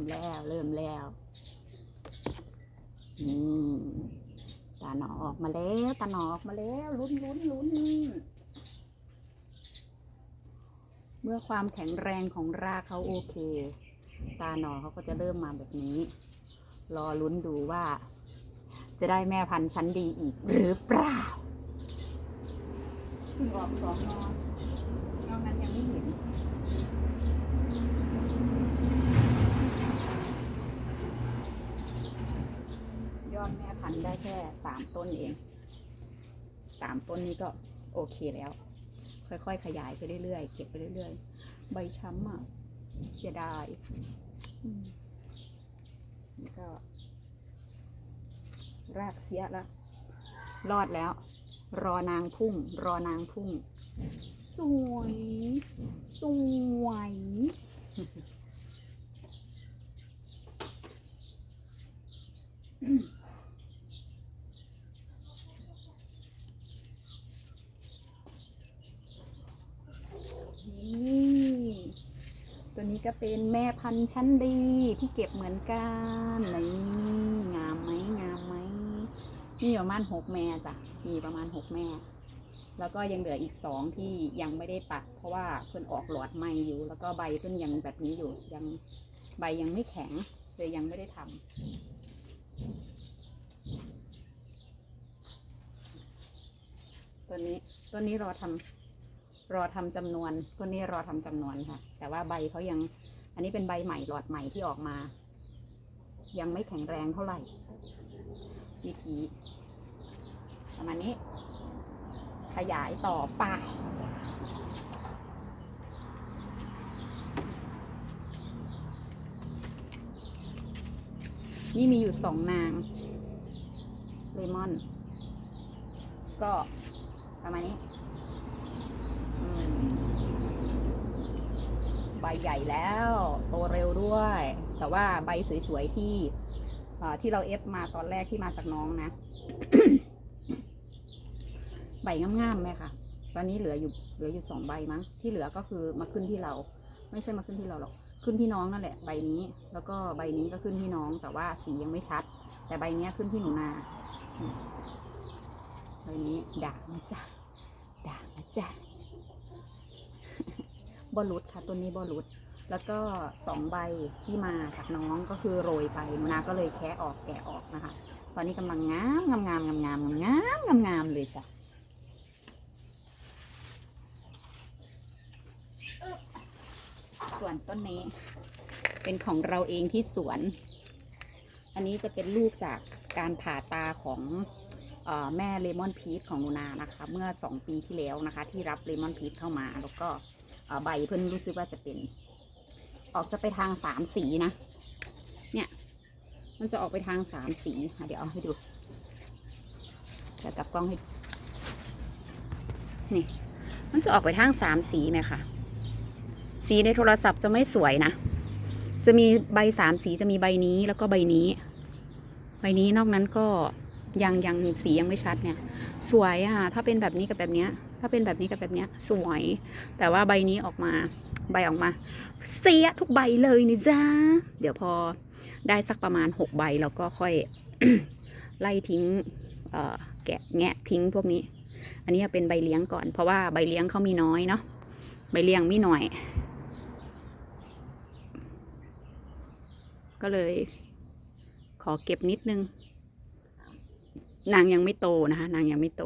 มแล้ว เริ่มแล้วอืมตาหนอออกมาแล้วตาหนอออกมาแล้ว ลุ้นลุ้นลุ้นเมื่อความแข็งแรงของรากเขาโอเค ตาหนอเขาก็จะเริ่มมาแบบนี้ รอลุ้นดูว่า จะได้แม่พันธุ์ชั้นดีอีกหรือเปล่าเพิ่งออกสองนอนนอกนั้นยังไม่เห็น ยอดแม่พันธุ์ ได้แค่สามต้นเองสามต้นนี้ก็โอเคแล้ว ค่อยๆ ขยายไปเรื่อยๆ เก็บไปเรื่อยๆ ใบช้ำอะเสียดายนี่ก็ รากเสียล้วรอดแล้ว รอนางพุ่ง รอนางพุ่ง สวย สวยนี่ ตัวนี้ก็เป็นแม่พันธุ์ชั้นดีที่เก็บเหมือนกันนี่งามไหมงามไหมนี่ประมาณหกแม่จ้ะมีประมาณหกแม่ แล้วก็ยังเหลืออีกสองที่ยังไม่ได้ตัดเพราะว่าเพิ่นออกหลอดใหม่อยู่ แล้วก็ใบเพิ่นยังแบบนี้อยู่ยังใบยังไม่แข็งเลยยังไม่ได้ทำตัวนี้ตัวนี้รอทำ รอทำจำนวนตัวนี้รอทำจำนวนค่ะ แต่ว่าใบเขายัง อันนี้เป็นใบใหม่หลอดใหม่ที่ออกมา ยังไม่แข็งแรงเท่าไหร่ วิธีประมาณนี้ ขยายต่อไปนี่มีอยู่สองนาง เลมอน ก็ประมาณนี้ ใบใหญ่แล้วโตเร็วด้วย แต่ว่าใบสวยๆที่ที่เราเอฟมาตอนแรกที่มาจากน้องนะ ใบงามๆไหมคะตอนนี้เหลืออยู่เหลืออยู่สองใบมั้ง ที่เหลือก็คือมาขึ้นที่เรา ไม่ใช่มาขึ้นที่เราหรอก ขึ้นที่น้องนั่นแหละ ใบนี้ แล้วก็ใบนี้ก็ขึ้นที่น้อง แต่ว่าสียังไม่ชัด แต่ใบนี้ขึ้นที่หนูนาใบนี้ด่างนะจ๊ะด่างนะจ๊ะ อลลุดค่ะ ต้นนี้บอลลุด แล้วก็สองใบที่มาจากน้องก็คือโรยไปหนูนาก็เลยแคะออกแกะออกนะคะ ตอนนี้กำลังงามงามงามงามงามงามงามงามเลยจ้ะส่วนต้นนี้ เป็นของเราเองที่สวน อันนี้จะเป็นลูกจากการผ่าตาของอแม่เลมอนพีชของนูนานะคะ เมื่อ 2 ปีที่แล้วนะคะ ที่รับเลมอนพีชเข้ามาแล้วก็ ใบเพิ่นรู้สึกว่าจะเป็น ออกจะไปทางสามสีนะ เนี่ย มันจะออกไปทางสามสีเดี๋ยวเอาให้ดูจะกลับกล้องให้นี่ มันจะออกไปทางสามสีไหมคะสีในโทรศัพท์จะไม่สวยนะ จะมีใบสามสีจะมีใบนี้แล้วก็ใบนี้ ใบนี้นอกนั้นก็ ยังยังสียังไม่ชัดเนี่ย สวยอะถ้าเป็นแบบนี้กับแบบเนี้ย ถ้าเป็นแบบนี้กับแบบเนี้ย สวย แต่ว่าใบนี้ออกมาใบออกมา เสียทุกใบเลยนี่จ้าเดี๋ยวพอได้สักประมาณหกใบเราก็ค่อยไล่ทิ้งแกะแงะทิ้งพวกนี้ อันนี้เป็นใบเลี้ยงก่อน เพราะว่าใบเลี้ยงเขามีน้อยเนาะใบเลี้ยงมีหน่อย ก็เลย ขอเก็บนิดนึง นางยังไม่โตนะคะ นางยังไม่โต